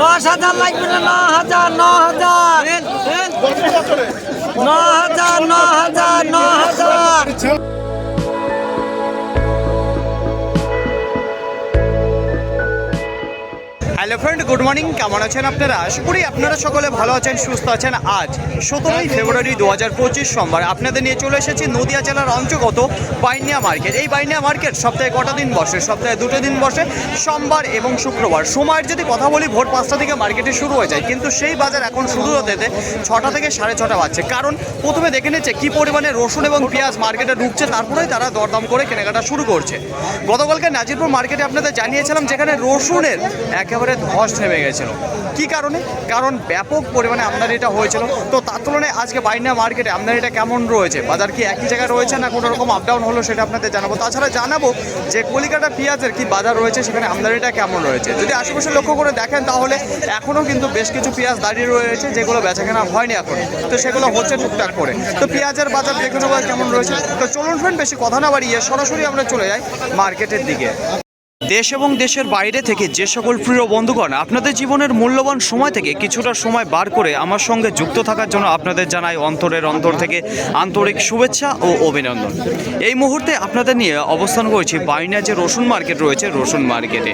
দশ হাজার লাগবে না ন হাজার ন হাজার। ন হাজার ন হাজার ন হাজার। Hello friend good morning. কেমন আছেন আপনারা? আশা করি আপনারা সকলে ভালো আছেন সুস্থ আছেন। আজ সতেরোই ফেব্রুয়ারি দু হাজার পঁচিশ সোমবার আপনাদের নিয়ে চলে এসেছি নদিয়া জেলার অন্তর্গত বাইনিয়া মার্কেট। এই বাইনিয়া মার্কেট সপ্তাহে কটা দিন বসে? সপ্তাহে দুটো দিন বসে সোমবার এবং শুক্রবার। সময়ের যদি কথা বলি ভোর পাঁচটা থেকে মার্কেটে শুরু হয়ে যায়। কিন্তু সেই বাজার এখন শুরু হতে হতে ছটা থেকে সাড়ে ছটা বাজছে। কারণ প্রথমে দেখে নিচ্ছে কী পরিমাণে রসুন এবং পেঁয়াজ মার্কেটে ঢুকছে তারপরেই তারা দরদাম করে কেনাকাটা শুরু করছে। গতকালকে নাজিরপুর মার্কেটে আপনাদের জানিয়েছিলাম যেখানে রসুনের একেবারে ধস নেমে গেছিল। কি কারণে? কারণ ব্যাপক পরিমাণে আমদানিটা হয়েছিল। তো তার তুলনায় আজকে বাইনা মার্কেটে আমদানিটা কেমন রয়েছে? বাজার কি একই জায়গায় রয়েছে না কোনো রকম আপ ডাউন হলো সেটা আপনাদের জানাব। তাছাড়া জানাব যে কলিকাতা পেঁয়াজের কি বাজার রয়েছে, সেখানে আমদানিটা কেমন রয়েছে? যদি আশেপাশে লক্ষ্য করে দেখেন তাহলে এখনও কিন্তু বেশ কিছু পেঁয়াজ দাঁড়িয়ে রয়েছে, যেগুলো বেচাকেনা হয়নি এখন। তো সেগুলো হচ্ছে টুকটাক করে। তো পেঁয়াজের বাজার দেখে নেব কেমন রয়েছে। তো চলুন ফ্রেন্ড বেশি কথা না বাড়িয়ে সরাসরি আমরা চলে যাই মার্কেটের দিকে। দেশ এবং দেশের বাইরে থেকে যে সকল প্রিয় বন্ধুগণ আপনাদের জীবনের মূল্যবান সময় থেকে কিছুটা সময় বার করে আমার সঙ্গে যুক্ত থাকার জন্য আপনাদের জানাই অন্তরের অন্তর থেকে আন্তরিক শুভেচ্ছা ও অভিনন্দন। এই মুহূর্তে আপনাদের নিয়ে অবস্থান করেছি বাইনা যে রসুন মার্কেট রয়েছে, রসুন মার্কেটে।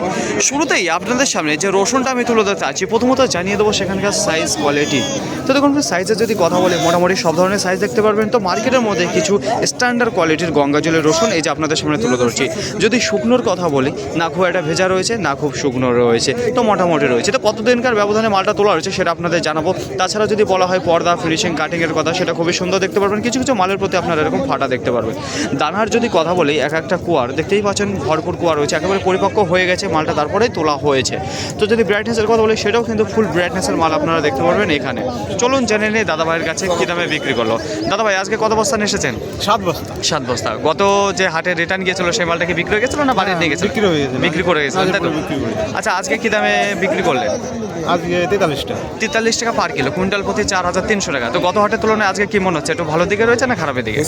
শুরুতেই আপনাদের সামনে যে রসুনটা আমি তুলে ধরতে আছি প্রথমত জানিয়ে দেবো সেখানকার সাইজ কোয়ালিটি তো দেখুন সাইজের যদি কথা বলি, মোটামুটি সব ধরনের সাইজ দেখতে পারবেন। তো মার্কেটের মধ্যে কিছু স্ট্যান্ডার্ড কোয়ালিটির গঙ্গা জলের রসুন এই যে আপনাদের সামনে তুলে ধরছি। যদি শুকনোর কথা বলি, না খুব একটা ভেজা রয়েছে না খুব শুকনো রয়েছে তো মোটামুটি রয়েছে। তো কতদিনকার ব্যবধানে মালটা তোলা রয়েছে সেটা আপনাদের জানাব। তাছাড়া যদি বলা হয় পর্দা ফিনিশিং কাটিংয়ের কথা সেটা খুবই সুন্দর দেখতে পারবেন। কিছু কিছু মালের প্রতি আপনারা এরকম ফাটা দেখতে পারবেন। দানার যদি কথা বলি এক একটা কুয়ার দেখতেই পাচ্ছেন ভরপুর কুয়া রয়েছে একেবারে পরিপক্ক হয়ে গেছে মালটা তারপরেই তোলা হয়েছে। তো যদি ব্রাইটনেসের কথা বলি সেটাও কিন্তু ফুল ব্রাইটনেসের মাল আপনারা দেখতে পারবেন এখানে। চলুন জেনে নিই দাদা ভাইয়ের কাছে কী দামে বিক্রি করল। দাদা ভাই আজকে কত বস্তা নিয়ে এসেছেন? সাত বস্তা। সাত বস্তা। গত যে হাটে রিটার্ন গিয়েছিল সেই মালটা কি বিক্রি হয়ে গেছিল না বাড়ি নিয়ে গেছিল? বিক্রি হয়ে গেছে। বিক্রি করে গেছিলেন তাই তো। আচ্ছা আজকে কি দামে বিক্রি করলেন? আজকে তেতাল্লিশ টাকা তেতাল্লিশ টাকা পার কিলো কুইন্টাল প্রতি চার হাজার তিনশো টাকা। তো গত হাটের তুলনায় আজকে কি মনে হচ্ছে একটু ভালো দিকে রয়েছে না খারাপের দিকে?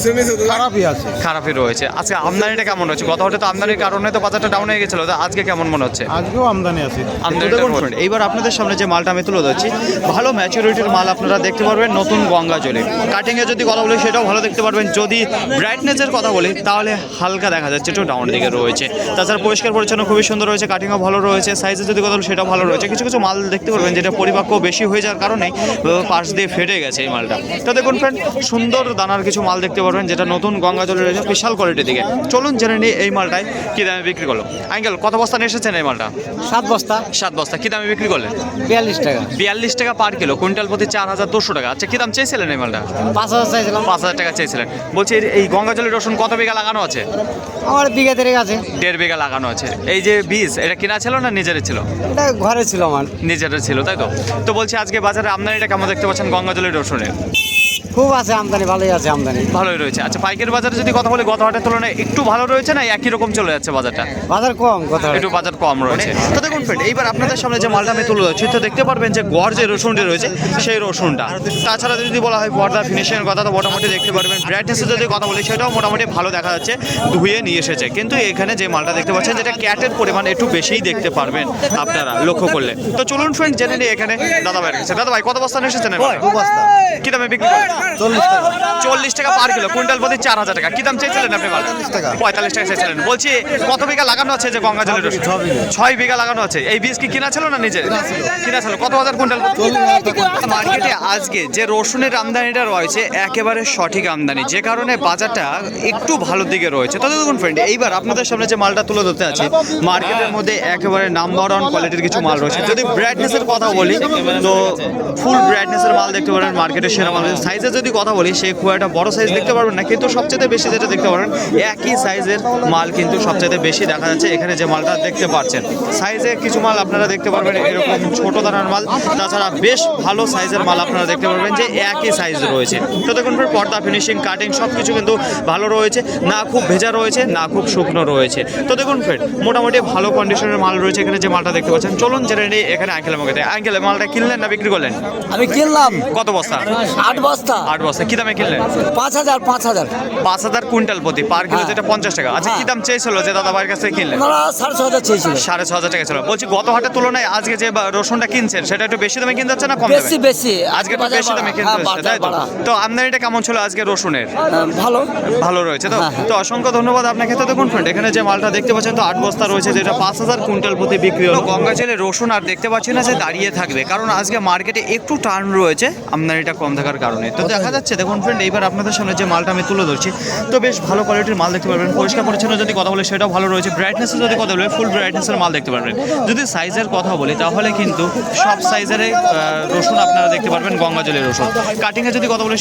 খারাপই আছে। খারাপই রয়েছে। আজকে আমদানিটা কেমন হচ্ছে? গত হাটে তো আমদানির কারণে তো বাজারটা ডাউন হয়ে গেছিল তো আজকে কেমন মনে হচ্ছে? আজকেও আমদানি আছে। আমদানিটা রয়েছে। এইবার আপনাদের সামনে যে মালটা আমি তুলে ধরছি ভালো ম্যাচুরিটির মাল আপনারা দেখতে পারবেন নতুন গঙ্গা জলে। কাটিংয়ে যদি কথা বলি সেটাও ভালো দেখতে পারবেন। যদি ব্রাইটনেসের কথা বলি তাহলে হালকা দেখা যাচ্ছে একটু ডাউন দিকে রয়েছে। তাছাড়া পরিষ্কার পরিচ্ছন্ন খুবই সুন্দর রয়েছে কাটিংও ভালো রয়েছে সাইজে যদি কথা বলি সেটাও ভালো রয়েছে। কিছু কিছু মাল দেখতে পারবেন যেটা পরিপক্ক বেশি হয়ে যাওয়ার কারণে পাশ দিয়ে ফেটে গেছে এই মালটা। তো দেখুন ফ্রেন্ড সুন্দর দানার কিছু মাল দেখতে পারবেন যেটা নতুন গঙ্গা জলে রয়েছে বিশাল কোয়ালিটির দিকে। চলুন জেনে নিই এই মালটায় কী দামে বিক্রি করল। আঙ্কেল কত বস্তা নিয়ে এসেছেন এই মালটা? সাত বস্তা। সাত বস্তা কী দামে বিক্রি করলেন? বিয়াল্লিশ টাকা। বিয়াল্লিশ টাকা পার কিলো কুইন্টাল প্রতি চার হাজার দুশো টাকা। আচ্ছা কী দাম চেয়েছিলেন এই মালটা? পাঁচ হাজার চাইছিলাম। পাঁচ হাজার টাকা চেয়েছিলেন। বলছি এই- গঙ্গা জলের রসুন কত বিঘা লাগানো আছে? আমার বিঘা দেড়েক আছে। দেড় বিঘা লাগানো আছে। এই যে বীজ এটা কেনা ছিল না নিজেরই ছিল? এটা ঘরে ছিল আমার। নিজেরা ছিল তাই তো? তো বলছি আজকে বাজারে আপনারা এটা কেমন দেখতে পাচ্ছেন গঙ্গা জলের রসুনের? খুব আছে আমদানি ভালোই আছে আমদানি। ভালোই রয়েছে। আচ্ছা পাইকারি বাজারে যদি কথা বলি গত হাটের তুলনায় একটু ভালো রয়েছে না একই রকম চলে যাচ্ছে বাজারটা? বাজার কম কথা একটু বাজার কম রয়েছে। তো দেখুন ফ্রেন্ড এইবার আপনাদের সামনে যে মালটা আমি তুলে ধরছি তো দেখতে পারবেন যে গড় যে রসুনটি রয়েছে সেই রসুনটা। তাছাড়া যদি বলা হয় পর্দা ফিনিশিংয়ের কথা তো মোটামুটি দেখতে পারবেন ব্রাইটনেসের যদি কথা বলি সেটাও মোটামুটি ভালো দেখা যাচ্ছে ধুয়ে নিয়ে এসেছে। কিন্তু এখানে যে মালটা দেখতে পাচ্ছেন যেটা ক্যাটের পরিমাণ একটু বেশিই দেখতে পারবেন আপনারা লক্ষ্য করলে। তো চলুন ফ্রেন্ড জেনে নিই এখানে দাদা ভাই দাদা ভাই কত বস্তা নিয়ে এসেছেন কি দামে বিক্রি করেন? চল্লিশ টাকা। পার কিলো কুইন্টাল প্রতি চার হাজার টাকা। কি দাম চেয়েছিলেন আপনি পঁয়তাল্লিশ টাকা। পঁয়তাল্লিশ টাকা চেয়েছিলেন। বলছি কত বিঘা লাগানো আছে যে গঙ্গা জলের। ছয় বিঘা। লাগানো আছে। এই বীজ কি কিনা ছিল না নিজের? কিনা ছিল। কত হাজার কুইন্টাল? মার্কেটে আজকে যে রসুনের আমদানিটা রয়েছে একেবারে সঠিক আমদানি। যে কারণে বাজারটা একটু ভালো দিকে রয়েছে। তবে দেখুন ফ্রেন্ড এইবার আপনাদের সামনে যে মালটা তুলে ধরতে আছে মার্কেটের মধ্যে একেবারে নাম্বার ওয়ান কোয়ালিটির কিছু মাল রয়েছে। যদি ব্রাইটনেসের কথা বলি তো ফুল ব্রাইটনেসের মাল দেখতে পারেন মার্কেটের সেরা মাল সাইজের যদি কথা বলি সে খুব একটা বড় সাইজ দেখতে পারবেন না কিন্তু সবচেয়ে বেশি যেটা দেখতে পারবেন একই সাইজের মাল কিন্তু সবচেয়ে বেশি দেখা যাচ্ছে। এখানে যে মালটা দেখতে পাচ্ছেন সাইজে কিছু মাল আপনারা দেখতে পারবেন এরকম ছোট দানার মাল। তাছাড়া বেশ ভালো সাইজের মাল আপনারা দেখতে পারবেন যে একই সাইজ রয়েছে। তো দেখুন পর্দা ফিনিশিং কাটিং সব কিছু কিন্তু ভালো রয়েছে না খুব ভেজা রয়েছে না খুব শুকনো রয়েছে। তো দেখুন ফের মোটামুটি ভালো কন্ডিশনের মাল রয়েছে এখানে যে মালটা দেখতে পাচ্ছেন। চলুন জেনে নিই এখানে আঙ্কেলের মুখে। আঙ্কেল মালটা কিনলেন না বিক্রি করলেন? আমি কিনলাম। কত বস্তা? আট বস্তা। আট বস্তা কি দামে কিনলেন? পাঁচ হাজার পাঁচ হাজার। পাঁচ হাজার কুইন্টাল প্রতি পার কিলো হ্যাঁ। যেটা পঞ্চাশ টাকা। আচ্ছা কি হ্যাঁ। দাম চেয়েছিল যে দাদা ভাইয়ের কাছে কিনলেন? সাড়ে ছ হাজার চেয়েছিল। সাড়ে ছ হাজার টাকা ছিল। বলছি গত হাটের তুলনায় আজকে যে রসুনটা কিনছেন সেটা একটু বেশি দামে কিনতে হচ্ছে না কম বেশি বেশি। আজকে বেশি দামে কিনতে হ্যাঁ, হচ্ছে তাই তো? তো আমদানিটা কেমন ছিল আজকে রসুনের? ভালো। ভালো রয়েছে তো। তো অসংখ্য ধন্যবাদ আপনাকে। তো দেখুন ফ্রেন্ড এখানে যে মালটা দেখতে পাচ্ছেন তো আট বস্তা রয়েছে যেটা পাঁচ হাজার কুইন্টাল প্রতি বিক্রি হলো। গঙ্গা জলে রসুন আর দেখতে পাচ্ছি না যে দাঁড়িয়ে থাকবে কারণ আজকে মার্কেটে একটু টার্ন রয়েছে আমদানিটা কম থাকার কারণে। তো দেখা যাচ্ছে দেখুন ফ্রেন্ড এইবার আপনাদের সামনে যে মালটা আমি তুলে ধরছি তো বেশ ভালো কোয়ালিটির মাল দেখতে পারবেন। পরিষ্কার পরিচ্ছন্ন যদি কথা বলে সেটাও ভালো রয়েছে। ব্রাইটনেসের যদি কথা বলে ফুল ব্রাইটনেসের মাল দেখতে পারবেন। যদি সাইজের কথা বলি তাহলে কিন্তু সব সাইজের রসুন আপনারা দেখতে পারবেন গঙ্গা জলের রসুন কাটিংয়ে যদি কথা বলি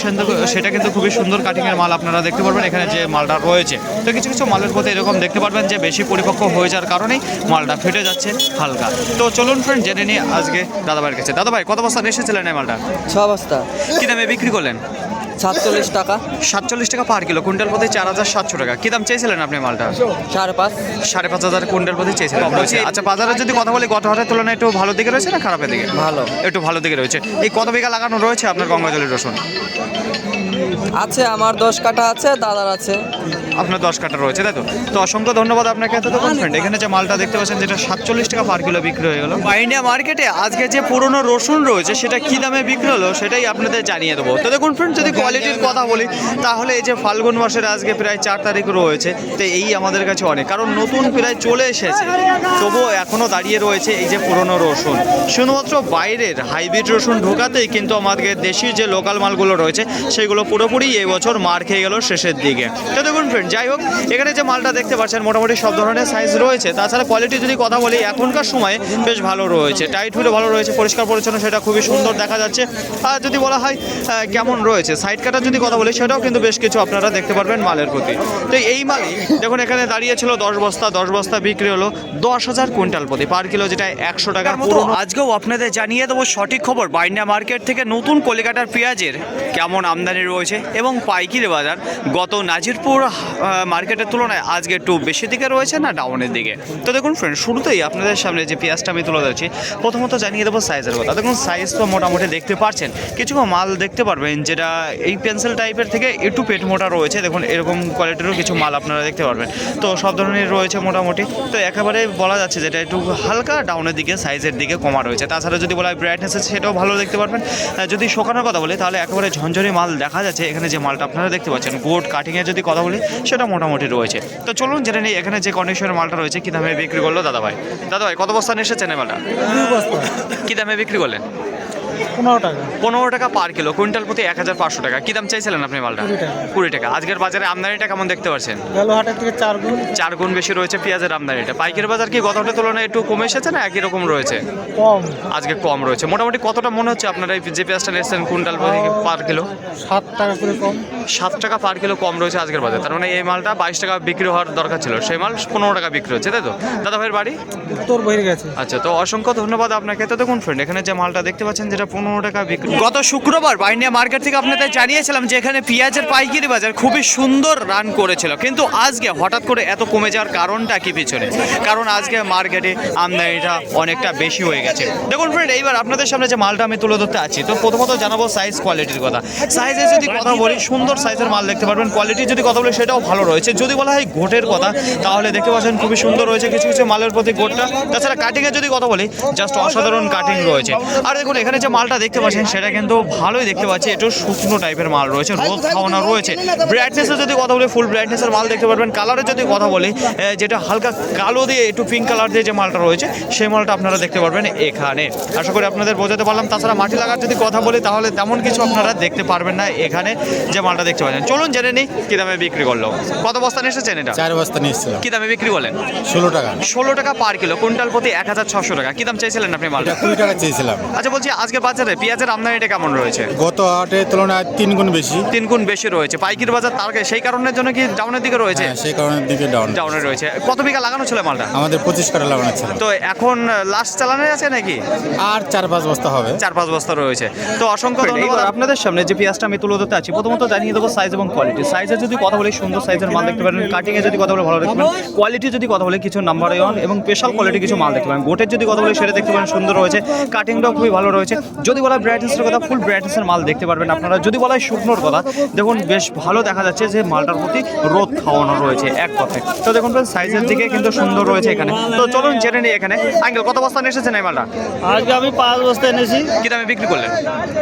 সেটা কিন্তু খুবই সুন্দর কাটিংয়ের মাল আপনারা দেখতে পারবেন এখানে যে মালটা রয়েছে। তো কিছু কিছু মালের প্রতি এরকম দেখতে পারবেন যে বেশি পরিপক্ক হয়ে যাওয়ার কারণেই মালটা ফেটে যাচ্ছে হালকা। তো চলুন ফ্রেন্ড জেনে নিই আজকে দাদাভাইয়ের কাছে। দাদাভাই কত বস্তা এসেছিলেন এই মালটা? ছ বস্তা। কি দামে বিক্রি করলেন? সাতচল্লিশ টাকা। সাতচল্লিশ টাকা পার কিলো কুইন্টাল প্রতি চার হাজার সাতশো টাকা। কী দাম চেয়েছিলেন আপনি মালটা? সাড়ে পাঁচ। সাড়ে পাঁচ হাজার কুইন্টাল প্রতি চেয়েছিলেন। বলছি আচ্ছা বাজারে যদি কথা বলি গত হাটের তুলনায় একটু ভালো দিকে রয়েছে না খারাপের দিকে? ভালো। একটু ভালো দিকে রয়েছে। এই কত বিঘা লাগানো রয়েছে আপনার গঙ্গাজলের রসুন? আছে আমার দশ কাটা আছে দাদার আছে। আপনার দশ কাটা রয়েছে তাই তো? তো অসংখ্য ধন্যবাদ আপনাকে এত তো ফ্রেন্ড এখানে যে মালটা দেখতে পাচ্ছেন যেটা সাতচল্লিশ টাকা পার কিলো বিক্রি হয়ে গেল। ইন্ডিয়া মার্কেটে আজকে যে পুরনো রসুন রয়েছে সেটা কি দামে বিক্রি হলো সেটাই আপনাদের জানিয়ে দেবো। তো দেখুন ফ্রেন্ড যদি কোয়ালিটির কথা বলি তাহলে এই যে ফাল্গুন মাসের আজকে প্রায় চার তারিখ রয়েছে তো এই আমাদের কাছে অনেক। কারণ নতুন প্রায় চলে এসেছে তবুও এখনও দাঁড়িয়ে রয়েছে এই যে পুরনো রসুন। শুধুমাত্র বাইরের হাইব্রিড রসুন ঢোকাতেই কিন্তু আমাদের দেশি যে লোকাল মালগুলো রয়েছে সেগুলো পুরোপুরি এই বছর মার খেয়ে গেল শেষের দিকে। তো দেখুন ফ্রেন্ড যাই হোক এখানে যে মালটা দেখতে পাচ্ছেন মোটামুটি সব ধরনের সাইজ রয়েছে। তাছাড়া কোয়ালিটি যদি কথা বলি এখনকার সময়ে বেশ ভালো রয়েছে। টাইট হুডে ভালো রয়েছে পরিষ্কার পরিচ্ছন্ন সেটা খুবই সুন্দর দেখা যাচ্ছে। আর যদি বলা হয় কেমন রয়েছে? সাইড কাটার যদি কথা বলি সেটাও কিন্তু বেশ কিছু আপনারা দেখতে পারবেন মালের প্রতি। তো এই মালই দেখুন এখানে দাঁড়িয়ে ছিল দশ বস্তা দশ বস্তা বিক্রি হলো দশ হাজার কুইন্টাল প্রতি। পার কিলো যেটা একশো টাকার মতো আজকেও আপনাদের জানিয়ে দেবো সঠিক খবর। বাইন্ডা মার্কেট থেকে নতুন কলিকাতার পেঁয়াজের কেমন আমদানি রয়েছে এবং পাইকিরি বাজার গত নাজিরপুর মার্কেটের তুলনায় আজকে একটু বেশি দিকে রয়েছে না ডাউনের দিকে? তো দেখুন ফ্রেন্ড শুরুতেই আপনাদের সামনে যে পেঁয়াজটা আমি তুলে ধরছি, প্রথমত জানিয়ে দেবো সাইজের কথা। দেখুন সাইজ তো মোটামুটি দেখতে পাচ্ছেন কিছু মাল দেখতে পারবেন যেটা এই পেন্সিল টাইপের থেকে একটু পেট মোটা রয়েছে। দেখুন এরকম কোয়ালিটিরও কিছু মাল আপনারা দেখতে পারবেন। তো সব ধরনের রয়েছে মোটামুটি। তো একেবারে বলা যাচ্ছে যেটা একটু হালকা ডাউনের দিকে সাইজের দিকে কমা রয়েছে। তাছাড়া যদি বলা হয় ব্রাইটনেস সেটাও ভালো দেখতে পারবেন। যদি শোকানোর কথা বলি, তাহলে একেবারে ঝঞ্ঝরি মাল দেখা যাচ্ছে। এখানে যে মালটা আপনারা দেখতে পাচ্ছেন গোট কাটিংয়ের যদি কথা বলি সেটা মোটামুটি রয়েছে। তো চলুন জেনে নিই এখানে যে কন্ডিশনের মালটা রয়েছে কী দামে বিক্রি করল দাদাভাই? দাদাভাই দাদা ভাই কত বস্তা নিয়ে এসেছেন এই মালটা? কী দামে বিক্রি করলেন? পনেরো টাকা। পনেরো টাকা পার কিলো কুইন্টাল প্রতি এক হাজার পাঁচশো টাকা। কী দাম চাইছিলেন আপনি মালটা? কুড়ি টাকা। আজকের বাজারে আমদানিটা কেমন দেখতে পাচ্ছেন? হাটের থেকে চার গুণ। চার গুণ বেশি রয়েছে পেঁয়াজের আমদানিটা। পাইকারি বাজার কি গত হাটের তুলনায় একটু কমে এসেছে না একই রকম রয়েছে? কম। আজকে কম রয়েছে। মোটামুটি কতটা মনে হচ্ছে আপনারা এই যে পেঁয়াজটা নিয়েছেন কুইন্টাল প্রতি পার কিলো? সাত টাকা করে কম। সাত টাকা পার কিলো কম রয়েছে আজকের বাজারে। তার মানে এই মালটা বাইশ টাকা বিক্রি হওয়ার দরকার ছিল। সেই মাল পনেরো টাকা বিক্রি হচ্ছে তাই তো? দাদা ভাইয়ের বাড়ি? উত্তর বহির গেছে আচ্ছা তো অসংখ্য ধন্যবাদ আপনাকে। তো দেখুন ফ্রেন্ড এখানে যে মালটা দেখতে পাচ্ছেন যেটা পনেরো টাকা বিক্রি। গত শুক্রবার বাইন্ডিয়া মার্কেট থেকে আপনাদের জানিয়েছিলাম যে এখানে পেঁয়াজের পাইকারি বাজার খুবই সুন্দর রান করেছিল। কিন্তু আজকে হঠাৎ করে এত কমে যাওয়ার কারণটা কি পিছনে? কারণ আজকে মার্কেটে আমদানিটা অনেকটা বেশি হয়ে গেছে। দেখুন ফ্রেন্ড এইবার আপনাদের সামনে যে মালটা আমি তুলে ধরতে আছি তো প্রথমত জানাব সাইজ কোয়ালিটির কথা। সাইজে যদি কথা বলি সুন্দর সাইজের মাল দেখতে পারবেন। কোয়ালিটি যদি কথা বলি সেটাও ভালো রয়েছে। যদি বলা হয় গোটের কথা তাহলে দেখতে পাচ্ছেন খুবই সুন্দর রয়েছে কিছু কিছু মালের প্রতি গোটটা তাছাড়া কাটিংয়ের যদি কথা বলি জাস্ট অসাধারণ কাটিং রয়েছে। আর দেখুন এখানে যে মালটা দেখতে পাচ্ছেন সেটা কিন্তু ভালোই দেখতে পাচ্ছি। একটু শুকনো টাইপের মাল রয়েছে রোদ খাওয়ানো রয়েছে। ব্রাইটনেসের যদি কথা বলি ফুল ব্রাইটনেসের মাল দেখতে পারবেন। কালারের যদি কথা বলি যেটা হালকা কালো দিয়ে একটু পিঙ্ক কালার দিয়ে যে মালটা রয়েছে সেই মালটা আপনারা দেখতে পারবেন এখানে। আশা করি আপনাদের বোঝাতে পারলাম। তাছাড়া মাটি লাগার যদি কথা বলি তাহলে তেমন কিছু আপনারা দেখতে পারবেন না এখানে যে মালটা দেখতে পাচ্ছেন। চলুন জেনে নিই কী দামে বিক্রি করল। কত বস্তা নিয়ে এসেছেন এটা? চার বস্তা নিয়ে এসেছিলাম। কী দামে বিক্রি করলেন? ষোলো টাকা। ষোলো টাকা পার কিলো কুইন্টাল প্রতি এক হাজার ছশো টাকা। কী দাম চাইছিলেন আপনি মালটা? কুড়ি টাকা চেয়েছিলাম। আচ্ছা বলছি আজকে বাজারে পেঁয়াজের আমদানিটা কেমন রয়েছে? গত হাটের তুলনায় তিন গুণ বেশি। তিন গুণ বেশি রয়েছে। পাইকির বাজার তার সেই কারণের জন্য কি ডাউনের দিকে রয়েছে? হ্যাঁ সেই কারণের দিকে ডাউন ডাউনে রয়েছে। কত বিঘা লাগানো ছিল মালটা? আমাদের পঁচিশ কাটা লাগানো ছিল। তো এখন লাস্ট চালানো আছে নাকি? আর চার পাঁচ বস্তা হবে। চার পাঁচ বস্তা রয়েছে। তো অসংখ্য ধন্যবাদ। আপনাদের সামনে যে পেঁয়াজটা আমি তুলে ধরতে আছি প্রথমত জানিয়ে দেবো সাইজ এবং কোয়ালিটি সাইজের যদি কথা বলি সুন্দর সাইজের মাল দেখতে পারেন। কাটিংয়ে যদি কথা বলে ভালো দেখতে পারেন। কোয়ালিটি যদি কথা বলি কিছু নাম্বার ওয়ান এবং স্পেশাল কোয়ালিটি কিছু মাল দেখতে পারেন। গোটের যদি কথা বলি সেটা দেখতে পারেন সুন্দর রয়েছে। কাটিংটাও খুবই ভালো রয়েছে। যদি বলা ব্রাইটনেসের কথা ফুল ব্রাইটনেসের মাল দেখতে পারবেন আপনারা। যদি বলা হয় শুকনোর কথা দেখুন বেশ ভালো দেখা যাচ্ছে যে মালটার প্রতি রোদ খাওয়ানো রয়েছে এক কথায়। তো দেখুন সাইজের দিকে কিন্তু সুন্দর রয়েছে এখানে। তো চলুন জেনে নিই এখানে। আঙ্কেল কত বস্তা নিয়ে এসেছেন এই মালটা? আজকে আমি পাঁচ বস্তা এনেছি। কি দামে বিক্রি করলেন?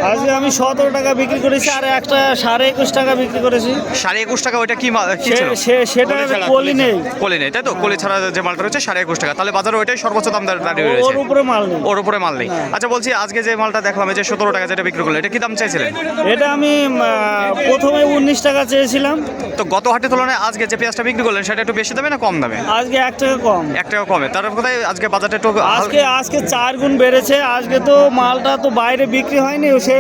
আজকে আমি সতেরো টাকা বিক্রি করেছি আর একটা সাড়ে একুশ টাকা বিক্রি করেছি। সাড়ে একুশ টাকা ওইটা কি মাল সে- সে- সেটা কলি নেই। কোলে নেই তাই তো? কোলে ছাড়া যে মালটা রয়েছে সাড়ে একুশ টাকা। তাহলে বাজারে ওইটাই সর্বোচ্চ দাম দাঁড়িয়ে রয়েছে। ওর উপরে মাল নেই। ওর উপরে মাল নেই। আচ্ছা বলছি আজকে যে মালটা দেখলাম এই যে সতেরো টাকা যেটা বিক্রি করল এটা কি দাম চাইছিলেন? এটা আমি প্রথমে উনিশ টাকা চেয়েছিলাম। তো গত হাটের তুলনায় আজকে যে পেঁয়াজটা বিক্রি করলেন সেটা একটু বেশি দামে না কম দামে? আজকে এক টাকা কম। এক টাকা কমে। তার কোথায় আজকে বাজারটা একটু আজকে আজকে চার গুণ বেড়েছে। আজকে তো মালটা তো বাইরে বিক্রি হয়নি। সে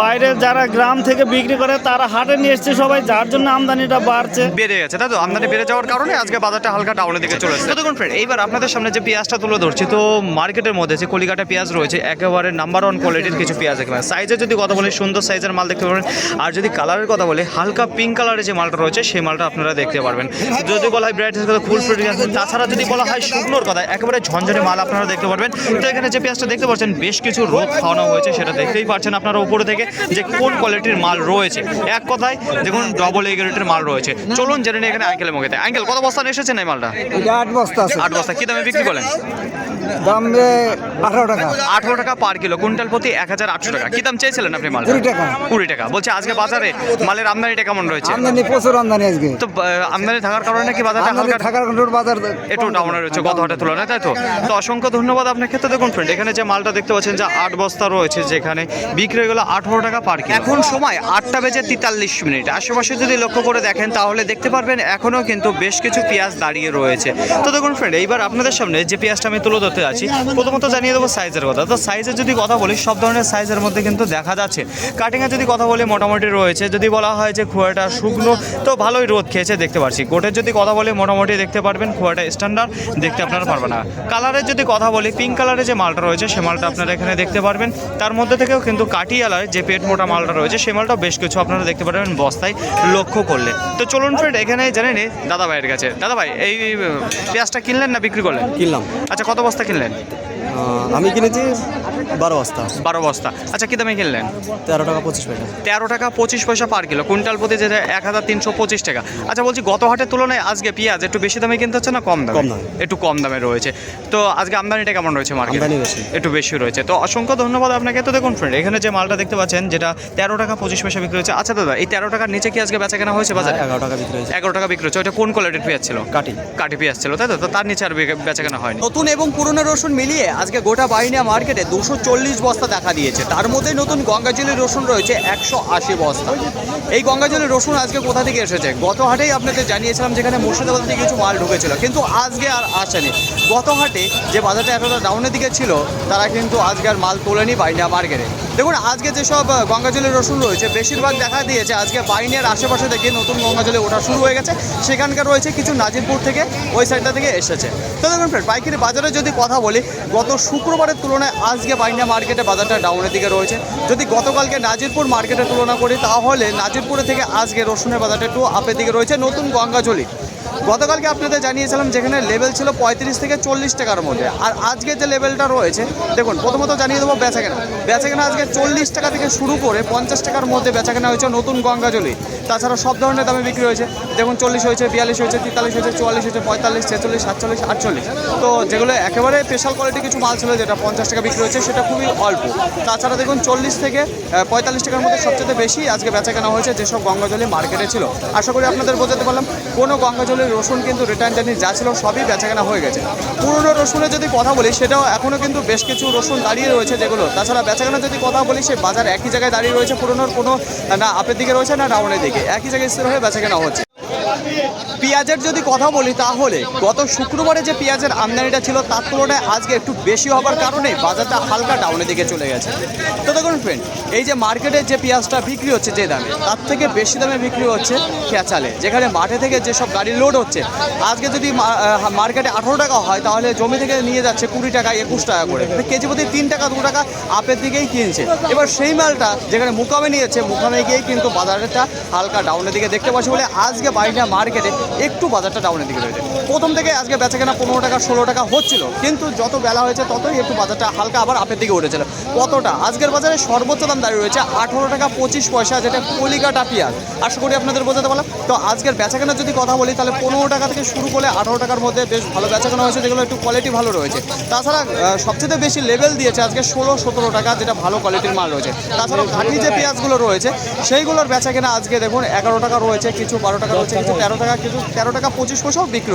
বাইরে যারা গ্রাম থেকে বিক্রি করে তারা হাটে নিয়ে এসছে সবাই। যার জন্য আমদানিটা বাড়ছে। বেড়ে গেছে তাই তো? আমদানি বেড়ে যাওয়ার কারণে আজকে বাজারটা হালকা ডাউনের দিকে চলে এসেছে। তো দেখুন ফ্রেন্ড এইবার আপনাদের সামনে যে পেঁয়াজটা তুলে ধরছি তো মার্কেটের মধ্যে যে কলিকাটা পেঁয়াজ রয়েছে একেবারে নাম্বার ওয়ান কোয়ালিটির কিছু পেঁয়াজ এখানে সাইজের যদি কথা বলি সুন্দর সাইজের মাল দেখতে পারবেন আর যদি কালারের কথা বলি হালকা পিঙ্ক কালারের যে মালটা রয়েছে সেই মালটা আপনারা দেখতে পারবেন। যদি বলা হয় ব্রাইটের কথা ফুল ফ্রুটি তাছাড়া যদি বলা হয় শুকনোর কথা একেবারে ঝনঝনে মাল আপনারা দেখতে পারবেন। তো এখানে যে পেঁয়াজটা দেখতে পাচ্ছেন বেশ কিছু রোদ খাওয়ানো হয়েছে সেটা দেখতেই পাচ্ছেন আপনারা উপরে থেকে যে কোন কোয়ালিটির মাল রয়েছে। এক কথায় দেখুন ডবল এ গ্রেডের মাল রয়েছে। চলুন জেনে নিই এখানে আঙ্কেলের মুখেতে আঙ্কেল কত বস্তা এসেছেন এই মালটা? আট বস্তা আট বস্তা। কি দামে বিক্রি করেন দাম আঠারো টাকা। আঠারো টাকা পার কিলো কুইন্টাল প্রতি এক হাজার আটশো টাকা। কি দাম চেয়েছিলেন আপনি মাল কুড়ি টাকা। কুড়ি টাকা। বলছে আজকে বাজারে মালের আমদানিটা কেমন রয়েছে? আমদানি প্রচুর আমদানি আজকে। তো আমদানি থাকার কারণে কি বাজারটা হালকা থাকার কারণে বাজার একটু ডাউন রয়েছে গত হাটের তুলনায় তাই তো? তো অসংখ্য ধন্যবাদ আপনার ক্ষেত্রে। দেখুন ফ্রেন্ড এখানে যে মালটা দেখতে পাচ্ছেন যে আট বস্তা রয়েছে যেখানে বিক্রি হয়ে গেল আঠারো টাকা পার কিলো এখন সময় আটটা বেজে তেতাল্লিশ মিনিট। আশেপাশে যদি লক্ষ্য করে দেখেন তাহলে দেখতে পারবেন এখনও কিন্তু বেশ কিছু পেঁয়াজ দাঁড়িয়ে রয়েছে। তো দেখুন ফ্রেন্ড এইবার আপনাদের সামনে যে পেঁয়াজটা আমি তুলে ধরতে আছি প্রথমত জানিয়ে দেবো সাইজের কথা। তো সাইজের যদি কথা বলি সব ধরনের সাইজের মধ্যে কিন্তু দেখা যাচ্ছে। কাটিংয়ে যদি কথা বলি মোটামুটি রয়েছে। যদি বলা হয় যে খোয়াটা শুকনো তো ভালোই রোদ খেয়েছে দেখতে পাচ্ছি। গোটের যদি কথা বলি মোটামুটি দেখতে পারবেন খোয়াটা স্ট্যান্ডার্ড দেখতে আপনারা পারবেন না। কালারের যদি কথা বলি পিঙ্ক কালারের যে মালটা রয়েছে সে মালটা আপনারা এখানে দেখতে পারবেন। তার মধ্যে থেকেও কিন্তু কাটিয়ালার যে পেট মোটা মালটা রয়েছে সে মালটাও বেশ কিছু আপনারা দেখতে পারবেন বস্তায় লক্ষ্য করলে। তো চলুন ফ্রেন্ড এখানে জানেন দাদা ভাইয়ের কাছে। দাদা ভাই এই পেঁয়াজটা কিনলেন না বিক্রি করলেন? কিনলাম। আচ্ছা কত বস্তা কিনলেন? আমি কিনেছি বারো বস্তা। বারো বস্তা। আচ্ছা কি দামে কিনলেন? তেরো টাকা পঁচিশ পয়সা। তেরো টাকা পঁচিশ পয়সা পার কিলো। কুইন্টাল প্রতি যেটা এক হাজার তিনশো পঁচিশ টাকা। আচ্ছা বলছি গত হাটের তুলনায় আজকে পেঁয়াজ একটু বেশি দামে কিনতে হচ্ছে না কম দামে? কম দামে। একটু কম দামে রয়েছে। তো আজকে আমদানিটা কেমন রয়েছে মার্কেট। একটু বেশি রয়েছে। তো অসংখ্য ধন্যবাদ আপনাকে। তো দেখুন ফ্রেন্ড এখানে যে মালটা দেখতে পাচ্ছেন যেটা তেরো টাকা পঁচিশ পয়সা বিক্রি হচ্ছে আচ্ছা দাদা এই তেরো টাকার নিচে কি আজকে বেচা কেনা হয়েছে বাজারে? এগারো টাকা বিক্রি হয়েছে। এগারো টাকা বিক্রি হচ্ছে। ওটা কোন কোয়ালিটির পেঁয়াজ ছিল? কাটি কাটি পেঁয়াজ ছিল তাই তো? তার নিচে আর বে- বেচাকেনা হয়নি। নতুন এবং পুরনো রসুন মিলিয়ে আজকে গোটা বাহিনিয়া মার্কেটে দুশো চল্লিশ বস্তা দেখা দিয়েছে। তার মধ্যে নতুন গঙ্গাজলের রসুন রয়েছে, একশো আশি বস্তা। এই গঙ্গাজলের রসুন আজকে কোথা থেকে এসেছে? গত হাটেই আপনাদের জানিয়েছিলাম যেখানে মুর্শিদাবাদ থেকে কিছু মাল ঢুকেছিল, কিন্তু আজকে আর আসেনি। গত হাটে যে বাজারটা এতটা ডাউনের দিকে ছিল, তারা কিন্তু আজকে আর মাল তোলেনি বাইনিয়া মার্কেটে দেখুন, আজকে যেসব গঙ্গাজলের রসুন রয়েছে, বেশিরভাগ দেখা দিয়েছে আজকে বাইনিয়ার আশেপাশে থেকে নতুন গঙ্গাজলে ওঠা শুরু হয়ে গেছে। সেখানকার রয়েছে কিছু নাজিরপুর থেকে ওই সাইডটা থেকে এসেছে। তো দেখুন ফ্রেন্ড পাইকারি বাজারে যদি কথা বলি, গত শুক্রবারের তুলনায় আজকে বাইনিয়া মার্কেটে বাজারটা ডাউনের দিকে রয়েছে। যদি গতকালকে নাজিরপুর মার্কেটে তুলনা করি, তাহলে নাজিরপুরে থেকে আজকে রসুনের বাজারটা একটু আপের দিকে রয়েছে। নতুন গঙ্গাজলি গতকালকে আপনাদের জানিয়েছিলাম যেখানে লেভেল ছিল পঁয়ত্রিশ থেকে চল্লিশ টাকার মধ্যে। আর আজকে যে লেভেলটা রয়েছে, দেখুন, প্রথমত জানিয়ে দেবো বেচাকেনা। বেচাকেনা আজকে চল্লিশ টাকা থেকে শুরু করে পঞ্চাশ টাকার মধ্যে বেচাকেনা হয়েছে নতুন গঙ্গাজলি। তাছাড়া সব ধরনের দামে বিক্রি হয়েছে। দেখুন, চল্লিশ হয়েছে, বিয়াল্লিশ হয়েছে, তেতাল্লিশ হয়েছে, চুয়াল্লিশ হয়েছে, পঁয়তাল্লিশ, ছেচল্লিশ, সাতচল্লিশ, আটচল্লিশ। তো যেগুলো একেবারে স্পেশাল কোয়ালিটি কিছু মাল ছিল, যেটা পঞ্চাশ টাকা বিক্রি হয়েছে, সেটা খুবই অল্প। তাছাড়া দেখুন, চল্লিশ থেকে পঁয়তাল্লিশ টাকার মধ্যে সবচেয়ে বেশি আজকে বেচাকেনা হয়েছে যেসব গঙ্গাজলি মার্কেটে ছিল। আশা করি আপনাদের বোঝাতে পারলাম, কোনো গঙ্গাজলের রসুন কিন্তু রিটার্ন জার্নি যা ছিল সবই বেচাকেনা হয়ে গেছে। পুরনো রসুনের যদি কথা বলি, সেটাও এখনও কিন্তু বেশ কিছু রসুন দাঁড়িয়ে রয়েছে যেগুলো। তাছাড়া বেচাকেনা যদি কথা বলি, সে বাজার একই জায়গায় দাঁড়িয়ে রয়েছে, পুরনোর কোনো, না, আপের দিকে রয়েছে না ডাউনের দিকে। একই জায়গায় স্থির হয়ে বেচাকেনা হচ্ছে। পেঁয়াজের যদি কথা বলি তাহলে, গত শুক্রবারে যে পেঁয়াজের আমদানিটা ছিল তার তুলনায় আজকে একটু বেশি হবার কারণে বাজারটা হালকা ডাউনের দিকে চলে গেছে। তো দেখুন ফ্রেন্ড এই যে মার্কেটে যে পেঁয়াজটা বিক্রি হচ্ছে যে দামে, তার থেকে বেশি দামে বিক্রি হচ্ছে খেঁচালে, যেখানে মাঠে থেকে যেসব গাড়ি লোড হচ্ছে, আজকে যদি মার্কেটে আঠারো টাকা হয়, তাহলে জমি থেকে নিয়ে যাচ্ছে কুড়ি টাকা, একুশ টাকা করে। তো কেজি প্রতি তিন টাকা, দু টাকা আপের দিকেই কিনছে। এবার সেই মালটা যেখানে মুকামে নিয়েছে, মুকামে গিয়েই কিন্তু বাজারটা হালকা ডাউনের দিকে দেখতে পাচ্ছি বলে আজকে বাইরে মার্কেটে একটু বাজারটা ডাউনের দিকে রয়েছে। প্রথম থেকে আজকে বেচা কেনা পনেরো টাকা, ষোলো টাকা হচ্ছিল। কিন্তু যত বেলা হয়েছে, ততই একটু বাজারটা হালকা আবার আপের দিকে উঠেছিল। কতটা? আজকের বাজারে সর্বোচ্চ দাম দাঁড়িয়ে রয়েছে আঠেরো টাকা পঁচিশ পয়সা, যেটা কলিকাটা পেঁয়াজ আশা করি আপনাদের বোঝাতে পারলাম। তো আজকের বেচাকেনার যদি কথা বলি, তাহলে পনেরো টাকা থেকে শুরু করে আঠারো টাকার মধ্যে বেশ ভালো বেচাকেনা হয়েছে, যেগুলো একটু কোয়ালিটি ভালো রয়েছে। তাছাড়া সবচেয়ে বেশি লেভেল দিয়েছে আজকে ষোলো, সতেরো টাকা, যেটা ভালো কোয়ালিটির মাল রয়েছে। তাছাড়াও ঘাটি যে পেঁয়াজগুলো রয়েছে, সেইগুলোর বেচাকেনা আজকে দেখুন এগারো টাকা রয়েছে, কিছু বারো টাকা রয়েছে, কিছু তেরো টাকা, কিছু তেরো টাকা পঁচিশ পয়সাও বিক্রি